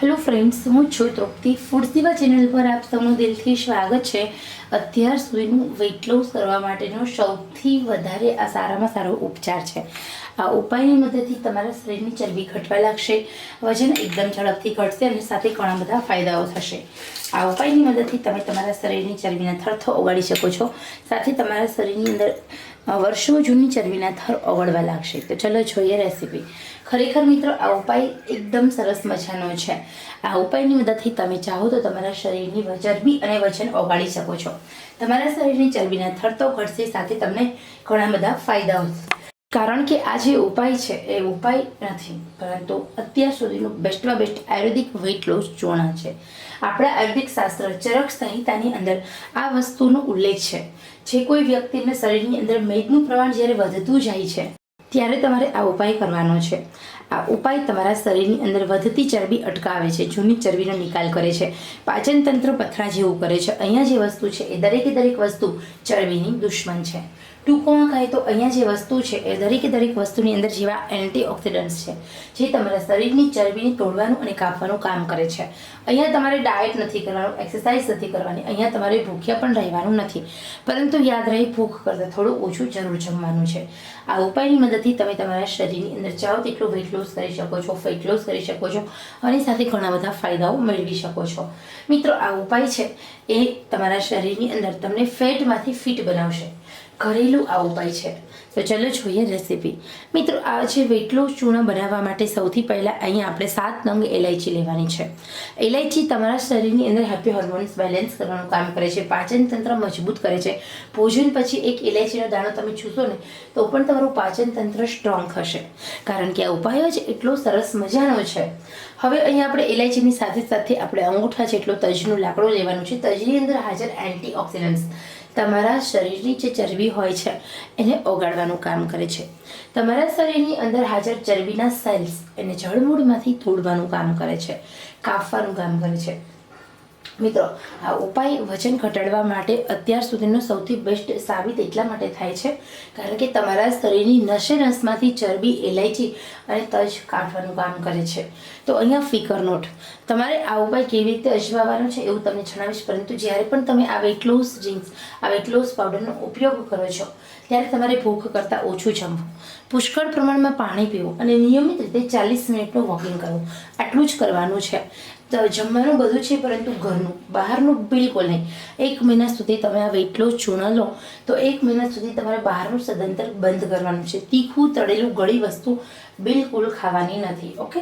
Hello friends હું છું તૃપ્તિ. Food સેવા ચેનલ પર આપ સૌનું દિલથી સ્વાગત છે. અત્યાર સુધીનું વેઇટ લોસ કરવા માટેનો સૌથી વધારે આ સારામાં સારો ઉપચાર છે. આ ઉપાયની મદદથી તમારા શરીરની ચરબી ઘટવા લાગશે, વજન એકદમ ઝડપથી ઘટશે અને સાથે ઘણા બધા ફાયદાઓ થશે. આ ઉપાયની મદદથી તમે તમારા શરીરની ચરબીના થરથો ઓગાળી શકો છો. સાથે તમારા શરીરની અંદર વર્ષો જૂની ચરબીના થર ઓગળવા લાગશે. તો ચલો જોઈએ રેસીપી ખરેખર મિત્રો, આ ઉપાય એકદમ સરસ મજાનો છે. આ ઉપાયની મદદથી તમે ચાહો તો તમારા શરીરની ચરબી અને વજન ઓગાળી શકો છો. તમારા શરીરની ચરબીના થર તો ઘટશે, સાથે તમને ઘણા બધા ફાયદાઓ. કારણ કે આ જે ઉપાય છે, એ ઉપાય નથી. પરંતુ અત્યાર સુધીનું બેસ્ટમાં બેસ્ટ આયુર્વેદિક વેઇટ લોસ ચૂર્ણ છે. આપણા આયુર્વેદિક શાસ્ત્ર ચરક સંહિતાની અંદર આ વસ્તુનો ઉલ્લેખ છે. જે કોઈ વ્યક્તિને શરીરની અંદર મેદનું પ્રમાણ જ્યારે વધતું જાય છે, ત્યારે તમારે આ ઉપાય કરવાનો છે. આ ઉપાય તમારા શરીરની અંદર વધતી ચરબી અટકાવે છે, જૂની ચરબીનો નિકાલ કરે છે. પાચન તંત્ર પથરા જેવું કરે છે. અહીંયા જે વસ્તુ છે, એ દરેકે દરેક વસ્તુ ચરબીની દુશ્મન છે. ટૂંકમાં કહે? તો અહીંયા જે વસ્તુ છે એ દરેકે દરેક વસ્તુની અંદર જેવા એન્ટીઓક્સિડન્ટ્સ છે, જે તમારા શરીરની ચરબીને તોડવાનું અને કાપવાનું કામ કરે છે. અહીંયા તમારે ડાયટ નથી કરવાનું એક્સરસાઇઝ નથી કરવાની, અહીંયા તમારે ભૂખ્યા પણ રહેવાનું નથી. પરંતુ યાદ રહે, ભૂખ કરતાં થોડું ઓછું જરૂર જમવાનું છે. આ ઉપાયની મદદથી તમે તમારા શરીરની અંદર ચાહો તેટલું વેઇટ લોસ કરી શકો છો ફેટ લોસ કરી શકો છો, અને સાથે ઘણા બધા ફાયદાઓ મેળવી શકો છો. મિત્રો, આ ઉપાય છે એ તમારા શરીરની અંદર તમને ફેટમાંથી ફિટ બનાવશે. ઘરેલું આ ઉપાય છે. તો ચલો જોઈએ રેસીપી મિત્રો, આ જે વેટલો ચૂર્ણ બનાવવા માટે સૌથી પહેલાં અહીંયા આપણે સાત નંગ એલાયચી લેવાની છે. એલાયચી તમારા શરીરની અંદર હેપી હોર્મોન્સ બેલેન્સ કરવાનું કામ કરે છે, પાચન તંત્ર મજબૂત કરે છે. ભોજન પછી એક એલાયચીનો દાણો તમે ચૂસો ને, તો પણ તમારું પાચન તંત્ર સ્ટ્રોંગ થશે. કારણ કે આ ઉપાય જ એટલો સરસ મજાનો છે. હવે અહીંયા આપણે એલાયચીની સાથે સાથે આપણે અંગૂઠા જેટલો તજનું લાકડું લેવાનું છે. તજની અંદર હાજર એન્ટીઓક્સિડન્ટ્સ તમારા શરીરની જે ચરબી હોય છે, એને ઓગાળવાનું કામ કરે છે. તમારા શરીરની અંદર હાજર ચરબીના સેલ્સ એને જળમૂળમાંથી તોડવાનું કામ કરે છે, કાપવાનું કામ કરે છે. મિત્રો, આ ઉપાય વજન ઘટાડવા માટે અત્યાર સુધીનો સૌથી બેસ્ટ સાબિત એટલા માટે થાય છે, કારણ કે તમારા શરીરની નશે નસમાંથી ચરબી એલાયચી અને તજ કાઢવાનું કામ કરે છે. તો અહીંયા ફિકર નોટ તમારે આ ઉપાય કેવી રીતે અજમાવવાનો છે એવું તમને જણાવીશ, પરંતુ જ્યારે પણ તમે આ વેટ લોસ ડ્રિંક્સ આ વેટ લોસ પાવડરનો ઉપયોગ કરો છો, ત્યારે તમારે ભૂખ કરતાં ઓછું જમવું. પુષ્કળ પ્રમાણમાં પાણી પીવું અને નિયમિત રીતે ચાલીસ મિનિટનું વોકિંગ કરવું. આટલું જ કરવાનું છે. જમવાનું બધું છે, પરંતુ ઘરનું, બહારનું બિલકુલ નહીં. એક મહિના સુધી તમે આ વેટ લોસ ચૂર્ણ લો, તો એક મહિના સુધી તમારે બહારનું સદંતર બંધ કરવાનું છે. તીખું, તળેલું, ગળી વસ્તુ બિલકુલ ખાવાની નથી, ઓકે?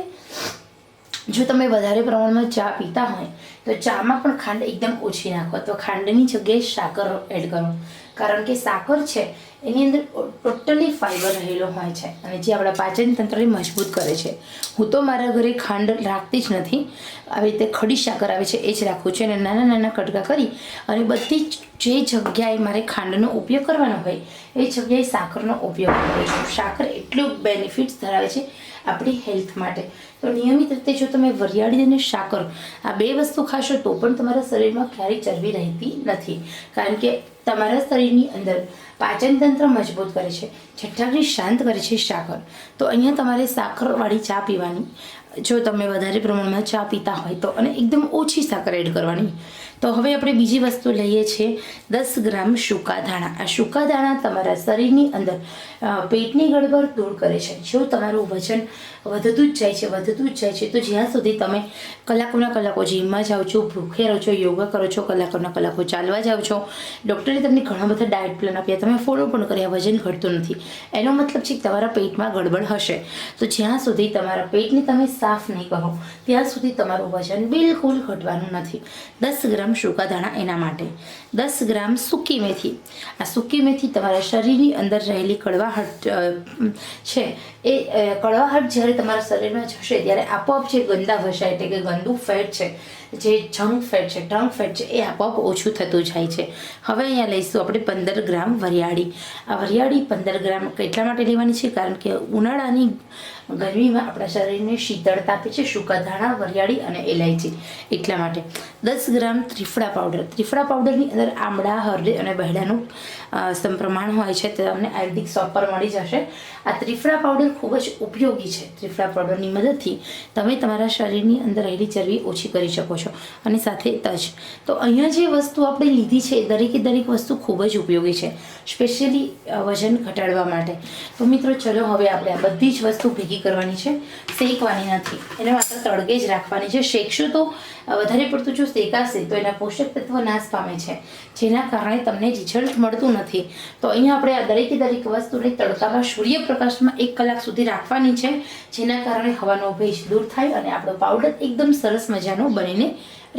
જો તમે વધારે પ્રમાણમાં ચા પીતા હોય, તો ચામાં પણ ખાંડ એકદમ ઓછી નાખો. તો ખાંડની જગ્યાએ સાકર એડ કરો. કારણ કે સાકર છે એની અંદર ટોટલી ફાઈબર રહેલો હોય છે અને જે આપણા પાચન તંત્રને મજબૂત કરે છે. હું તો મારા ઘરે ખાંડ રાખતી જ નથી. આવી રીતે ખડી સાકર આવે છે એ જ રાખું છું અને નાના નાના કટકા કરી અને બધી જ જગ્યાએ મારે ખાંડનો ઉપયોગ કરવાનો હોય એ જગ્યાએ સાકરનો ઉપયોગ કરું છું. સાકર એટલું બેનિફિટ્સ ધરાવે છે આપણી હેલ્થ માટે. તો નિયમિત રીતે જો તમે વરિયાળી અને સાકર આ બે વસ્તુ ખાશો તો પણ તમારા શરીરમાં ક્યારેય ચરબી રહેતી નથી. કારણ કે તમારા શરીરની અંદર પાચન તંત્ર મજબૂત કરે છે. જઠરાગ્નિ શાંત કરે છે સાકર તો અહીંયા તમારે સાકરવાળી ચા પીવાની. જો તમે વધારે પ્રમાણમાં ચા પીતા હોય તો અને એકદમ ઓછી સાકર એડ કરવાની. તો હવે આપણે બીજી વસ્તુ લઈએ છીએ દસ ગ્રામ સૂકા દાણા આ સૂકા દાણા તમારા શરીરની અંદર પેટની ગડબડ દૂર કરે છે. જો તમારું વજન વધતું જ જાય છે, વધતું જ જાય છે, તો જ્યાં સુધી તમે કલાકોના કલાકો જીમમાં જાઓ છો, ભૂખે રહો છો, યોગા કરો છો, કલાકોના કલાકો ચાલવા જાઓ છો, ડૉક્ટરે તમને ઘણા બધા ડાયટ પ્લાન આપ્યા, તમે ફોલો પણ કર્યા, વજન ઘટતું નથી. એનો મતલબ છે કે તમારા પેટમાં ગડબડ હશે. તો જ્યાં સુધી તમારા પેટને તમે સાફ નહીં કરો ત્યાં સુધી તમારું વજન બિલકુલ ઘટવાનું નથી. દસ ગ્રામ સૂકા દાણા એના માટે. દસ ગ્રામ સૂકી મેથી. આ સૂકી મેથી તમારા શરીરની અંદર રહેલી કડવાહટ છે, એ કડવાહટ જ્યારે તમારા શરીરમાં જશે ત્યારે આપોઆપ જે ગંદા વસાય એટલે કે ગંદુ ફેટ છે, જે જંક ફેટ છે ટંક ફેટ છે, એ આપોઆપ ઓછું થતું જાય છે. હવે અહીંયા લઈશું આપણે પંદર ગ્રામ વરિયાળી. આ વરિયાળી પંદર ગ્રામ કેટલા માટે લેવાની છે કારણ કે ઉનાળાની ગરમીમાં આપણા શરીરને શીતળતા આપે છે સૂકા ધાણા વરિયાળી અને એલાયચી એટલા માટે. દસ ગ્રામ ત્રિફળા પાવડર. ત્રિફળા પાવડરની અંદર આમળા હળદી અને બહેડાનું અ, સમપ્રમાણ હોય છે તે તમને આયુર્વેદિક શોપ પર મળી જશે. આ ત્રિફળા પાવડર ખૂબ જ ઉપયોગી છે. ત્રિફળા પાવડરની મદદથી તમે તમારા શરીરની અંદર રહેલી ચરબી ઓછી કરી શકો છો અને સાથે તજ. તો અહીંયા જે વસ્તુ આપણે લીધી છે દરેકે દરેક વસ્તુ ખૂબ જ ઉપયોગી છે સ્પેશિયલી વજન ઘટાડવા માટે. તો મિત્રો ચલો હવે આપણે આ બધી જ વસ્તુ ભેગી કરવાની છે, શેકવાની નથી. એને માત્ર તળગે જ રાખવાની છે. શેકશું તો વધારે પડતું જો શેકાશે, તો એના પોષક તત્વ નાશ પામે છે. જેના કારણે તમને રિઝલ્ટ મળતું નથી. તો અહીંયા આપણે આ દરેકે દરેક વસ્તુને તડકામાં સૂર્યપ્રકાશમાં એક કલાક સુધી રાખવાની છે, જેના કારણે હવાનો ભેજ દૂર થાય અને આપણો પાવડર એકદમ સરસ મજાનો બનીને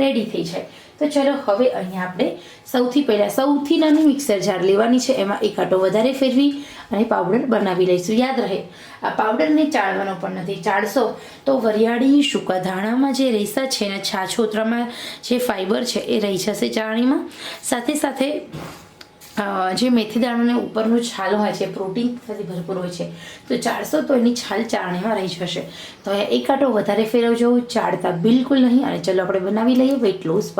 રેડી થઈ જાય. તો ચલો હવે અહીંયા આપણે સૌથી પહેલાં સૌથી નાની મિક્સર જાર લેવાની છે. એમાં એક આટો વધારે ફેરવી અને પાવડર બનાવી લઈશું. યાદ રહે, આ પાવડરને ચાળવાનો પણ નથી. ચાળશો તો વરિયાળી સૂકા ધાણામાં જે રેસા છે અને છાછોતરામાં જે ફાઈબર છે, એ રહી જશે ચાળણીમાં. સાથે સાથે જે મેથી દાણાને ઉપરનો છાલ હોય છે પ્રોટીનથી ભરપૂર હોય છે, તો ચાળશો તો એની છાલ ચારણીમાં રહી જશે. તો એક આટો વધારે ફેરવજો, ચાળતા બિલકુલ નહીં, અને ચલો આપણે બનાવી લઈએ વેઇટ લોસ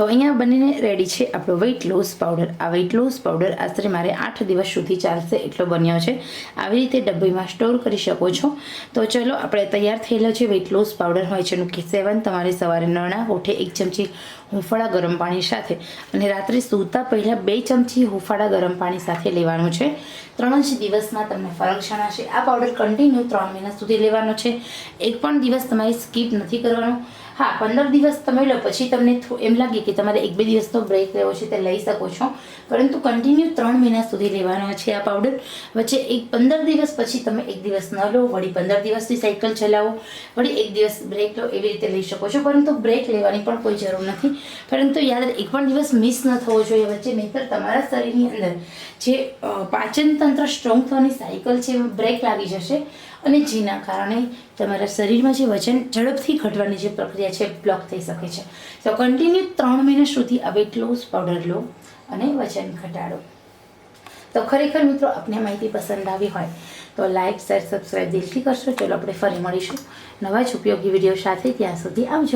તો અહીંયા બનીને રેડી છે આપણો વેઇટ લોસ પાવડર આ વેઇટ લોસ પાવડર આશરે મારે આઠ દિવસ સુધી ચાલશે એટલો બન્યો છે. આવી રીતે ડબ્બીમાં સ્ટોર કરી શકો છો. તો ચલો, આપણે તૈયાર થયેલો છે વેઇટ લોસ પાવડર હોય છે એનું સેવન, તમારે સવારે નરણા હોઠે એક ચમચી હુંફાળા ગરમ પાણી સાથે અને રાત્રે સૂતા પહેલાં બે ચમચી હુંફાળા ગરમ પાણી સાથે લેવાનું છે. ત્રણ જ દિવસમાં તમને ફરક જણાશે. આ પાવડર કન્ટિન્યુ ત્રણ મહિના સુધી લેવાનો છે. એક પણ દિવસ તમારે સ્કીપ નથી કરવાનો. હા, પંદર દિવસ તમે લો, પછી તમને એમ લાગે કે તમારે એક બે દિવસનો બ્રેક લેવો છે તે લઈ શકો છો. પરંતુ કન્ટિન્યુ ત્રણ મહિના સુધી લેવાનો છે આ પાવડર વચ્ચે એક પંદર દિવસ પછી તમે એક દિવસ ન લો, વળી પંદર દિવસની સાયકલ ચલાવો, વળી એક દિવસ બ્રેક લો, એવી રીતે લઈ શકો છો. પરંતુ બ્રેક લેવાની પણ કોઈ જરૂર નથી. પરંતુ યાદ એક પણ દિવસ મિસ ન થવો જોઈએ. વચ્ચે નહીંતર તમારા શરીરની અંદર જે પાચનતંત્ર પાચન તંત્ર સ્ટ્રોંગ થવાની સાયકલ છે બ્રેક લાગી જશે. અને જેના કારણે તમારા શરીરમાં જે વજન ઝડપથી ઘટવાની જે પ્રક્રિયા છે બ્લોક થઈ શકે છે. તો કન્ટિન્યુ ત્રણ મહિના સુધી આ વેટ લોસ પાવડર લો અને વજન ઘટાડો. તો ખરેખર મિત્રો, આપને માહિતી પસંદ આવી હોય તો લાઇક શેર સબસ્ક્રાઈબ દિલથી કરશો. ચલો, આપણે ફરી મળીશું નવા જ ઉપયોગી વીડિયો સાથે. ત્યાં સુધી આવજો.